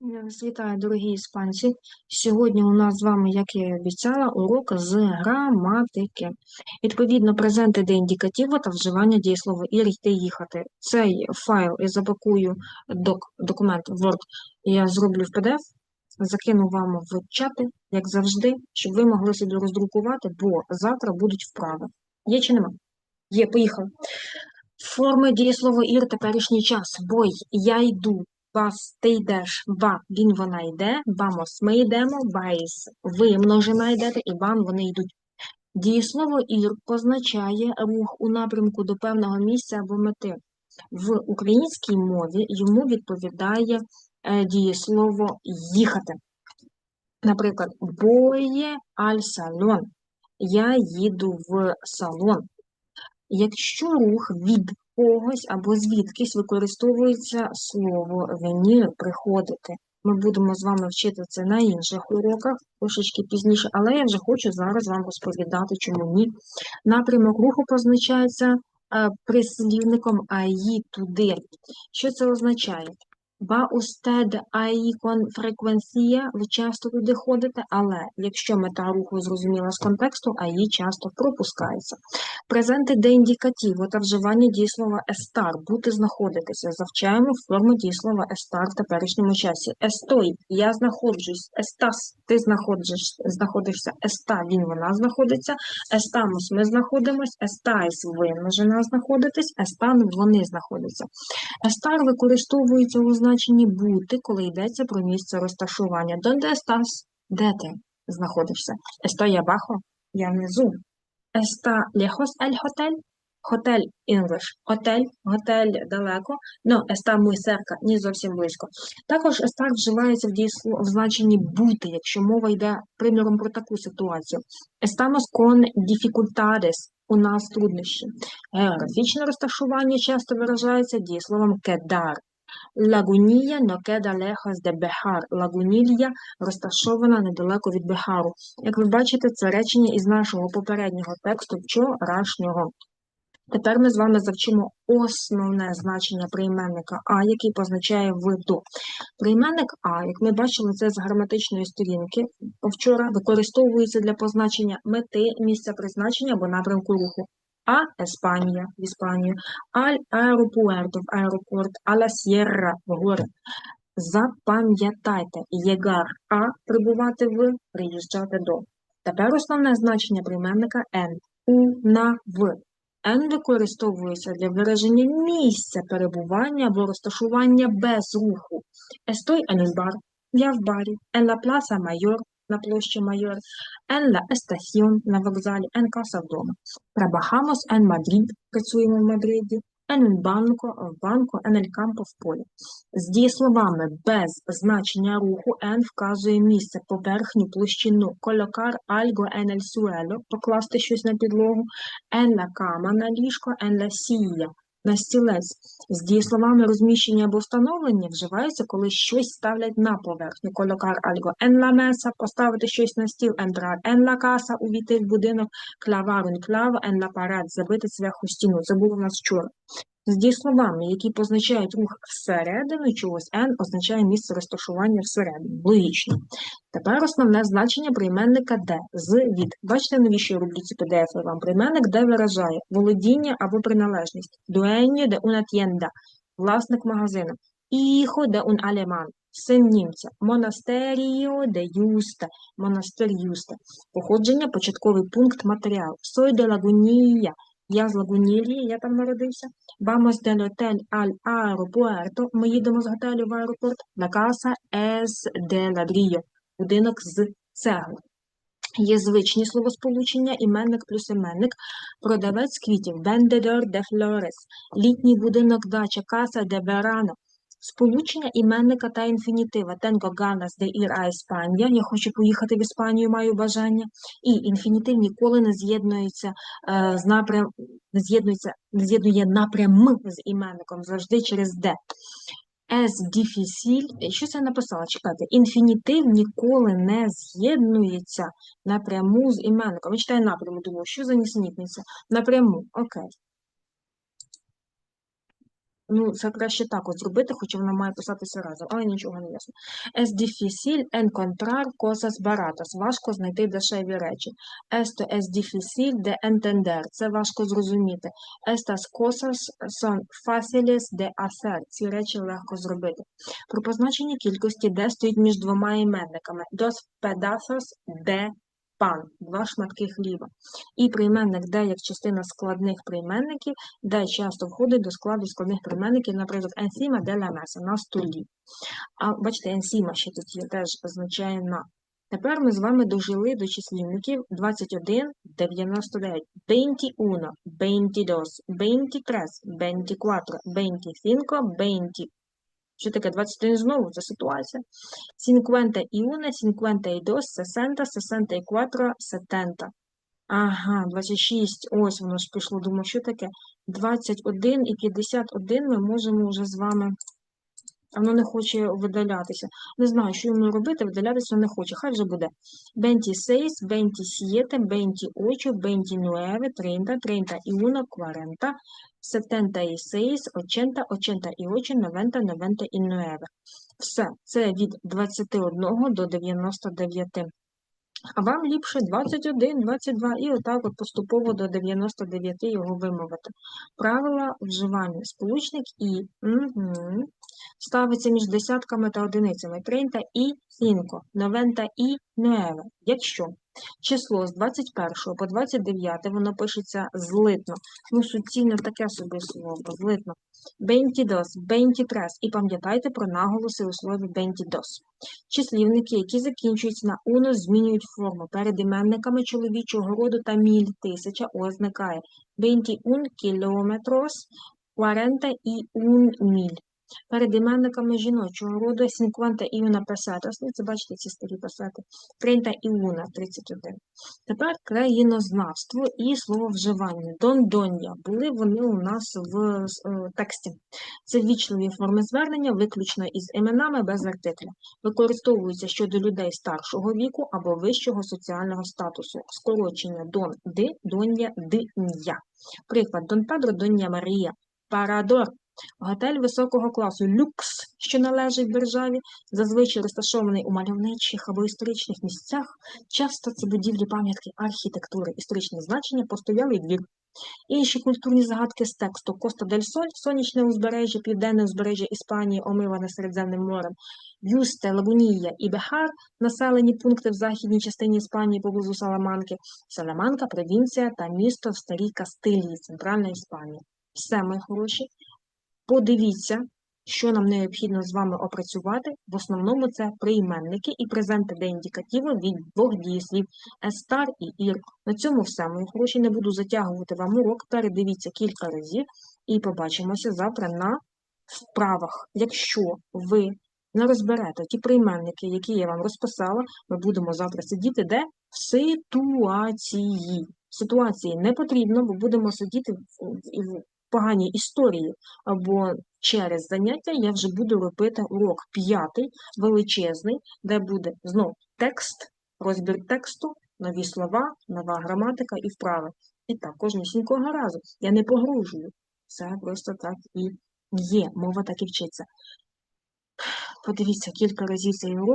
Вітаю, дорогі іспанці. Сьогодні у нас з вами, як я і обіцяла, урок з граматики. Відповідно, презенти де індикатива та вживання дієслова «ір» йти їхати. Цей файл я запакую док, документ Word, я зроблю в PDF, закину вам в чати, як завжди, щоб ви могли собі роздрукувати, бо завтра будуть вправи. Є чи нема? Є, поїхали. Форми дієслова «ір» теперішній час. Бой, я йду. Вас, ти йдеш, ба, він, вона йде, бамос, ми йдемо, байс, ви множина йдете, і бан, вони йдуть. Дієслово ір позначає рух у напрямку до певного місця або мети. В українській мові йому відповідає е, дієслово їхати. Наприклад, боє аль салон. Я їду в салон. Якщо рух від когось або звідкись використовується слово venir, приходити. Ми будемо з вами вчити це на інших уроках, трошечки пізніше, але я вже хочу зараз вам розповідати, чому ні. Напрямок руху позначається е, прислівником аї туди. Що це означає? Va usted ahí con frecuencia, ви часто туди ходите, але якщо мета руху зрозуміла з контексту, аї часто пропускається. Презенти де індикативу та вживання дієслова estar, бути знаходитися. Завчаємо форму дієслова estar в теперішньому часі. Estoy, я знаходжусь, estás, ти знаходиш, знаходишся, está, він, вона знаходиться, estamos, ми знаходимось, estáis, ви, множина знаходитесь, están, вони знаходяться. Estar використовується у значенні бути, коли йдеться про місце розташування. Donde estás? Де ти знаходишся? Estoy abajo? Я внизу. Está lejos el hotel? Hotel English. Hotel, готель далеко, но está muy cerca, ні зовсім близько. Також estar вживається в дієсло в значенні бути, якщо мова йде, приміром, про таку ситуацію. Estamos con dificultades. У нас труднощі. Географічне розташування часто виражається дієсловом quedar. Лагунія queda lejos de Бехар. Лагунілія розташована недалеко від Бехару. Як ви бачите, це речення із нашого попереднього тексту вчорашнього. Тепер ми з вами завчимо основне значення прийменника А, який позначає виду. Прийменник А, як ми бачили, це з граматичної сторінки вчора, використовується для позначення мети, місця призначення або напрямку руху. А Еспанія в Іспанію, аль аеропуерто в аеропорт, а сєрра в гори. Запам'ятайте, єгар А прибувати в, приїжджати до. Тепер основне значення прийменника Н. У, на, в. Н використовується для вираження місця перебування або розташування без руху. Estoy en. Я в барі. En la plaza mayor. На площі Майор. En la estación. На вокзалі. En casa вдома. Trabajamos en Madrid. Працюємо в Мадриді. En el. В банку. En el campo. В полі. З дієсловами без значення руху N вказує місце, поверхню, площину. Colocar algo en el suelo. Покласти щось на підлогу. En la cama. На ліжко. En la silla. На стілець. З дієсловами розміщення або встановлення вживаються, коли щось ставлять на поверхню. Колокар альго en la mesa. Поставити щось на стіл. Entrar en la casa. Увійти в будинок. Clavar un clavo en la pared. Забити цвяху стіну. Це було у нас вчора. З дієсловами, які позначають рух всередину чогось, N означає місце розташування всередині. Логічно. Тепер основне значення прийменника де з від. Бачите, навіщо я роблю ці PDF вам прийменник, де виражає володіння або приналежність. Dueño de una tienda – власник магазину. Hijo de un alemán – син німця. Monasterio de Юста – монастир Юста. Походження, початковий пункт матеріал. Soy de Lagunilla – я з Лагунілії, я там народився. Vamos del hotel al aeropuerto. Ми їдемо з готелю в аеропорт. La casa es de ladrillo. Будинок з цегли. Є звичні словосполучення, іменник плюс іменник, продавець квітів, vendedor de flores, літній будинок дача, casa de verano, Сполучення іменника та інфінітива Tengo ganas de ir a España. Я хочу поїхати в Іспанію, маю бажання. І інфінітив ніколи не з'єднується е, з напрям, не з'єднується, не з'єднує напрям з іменником, завжди через де. Es difícil. Що це написала? Чекайте. Інфінітив ніколи не з'єднується напряму з іменником. Я читаю напряму, думаю, що за нісенітниця? Напряму. Окей. Ну, це краще так от зробити, хоча вона має писатися разом, але нічого не ясно. Es difícil encontrar cosas baratas. Важко знайти дешеві речі. Esto es difícil de entender. Це важко зрозуміти. Estas cosas son fáciles de hacer. Ці речі легко зробити. Про позначення кількості, де стоїть між двома іменниками. Dos pedazos de pan. Два шматки хліба. І прийменник де як частина складних прийменників, де часто входить до складу складних прийменників, наприклад, de la mesa, на столі. А бачите, encima ще тут є, теж означає на. Тепер ми з вами дожили до числівників 21, 99, 21, 22, 23, 24, 25, 20. Що таке 21 знову? Це ситуація. 51, 52, 60, 64, 70. Ага, 26. Ось воно ж пішло. Думаю, що таке? 21 і 51 ми можемо вже з вами. Воно не хоче видалятися. Не знаю, що йому робити, видалятися не хоче. Хай вже буде. 26, 27, 28, 29, 30, 31, 40, 76, 80, 88, 90, 99. Все, це від 21 до 99. А вам ліпше 21, 22 і отак от поступово до 99 його вимовити. Правила вживання. Сполучник і ставиться між десятками та одиницями. 30 і 5, 90 і 9. Якщо число з 21 по 29 воно пишеться злитно. Ну, суцільно таке собі слово, злитно. 22, 23. І пам'ятайте про наголоси у слові 22. Числівники, які закінчуються на уно, змінюють форму. Перед іменниками чоловічого роду та міль тисяча О зникає. 21 кілометрос, 41 міль. Перед іменниками жіночого роду 50 і una pesetas. Ну, це бачите ці старі песети. 30 і una, 31. Тепер країнознавство і слововживання. Дон-дон'я. Були вони у нас в е, тексті. Це вічливі форми звернення, виключно із іменами без артикля. Використовуються щодо людей старшого віку або вищого соціального статусу. Скорочення дон ди, дон'я, ди-н'я. Приклад Дон Педро, дон'я Марія. Парадор Готель високого класу люкс, що належить державі, зазвичай розташований у мальовничих або історичних місцях, часто це будівлі пам'ятки архітектури, історичне значення, постоялий двір. Інші культурні загадки з тексту Коста дель Соль, сонячне узбережжя, південне узбережжя Іспанії, омиване Середземним морем, Юсте, Лагунія і Бехар, населені пункти в західній частині Іспанії поблизу Саламанки, Саламанка, провінція та місто в Старій Кастилії, Центральна Іспанія. Все, мої хороші. Подивіться, що нам необхідно з вами опрацювати. В основному це прийменники і презенти де індикативи від двох дієслів естар і ір. На цьому все, мої хороші. Не буду затягувати вам урок. Передивіться кілька разів і побачимося завтра на вправах. Якщо ви не розберете ті прийменники, які я вам розписала, ми будемо завтра сидіти де? В ситуації. Ситуації не потрібно, бо будемо сидіти в погані історії або через заняття я вже буду робити урок п'ятий, величезний, де буде знов текст, розбір тексту, нові слова, нова граматика і вправи. І так, кожнісінького разу. Я не погружую. Це просто так і є. Мова так і вчиться. Подивіться кілька разів цей урок.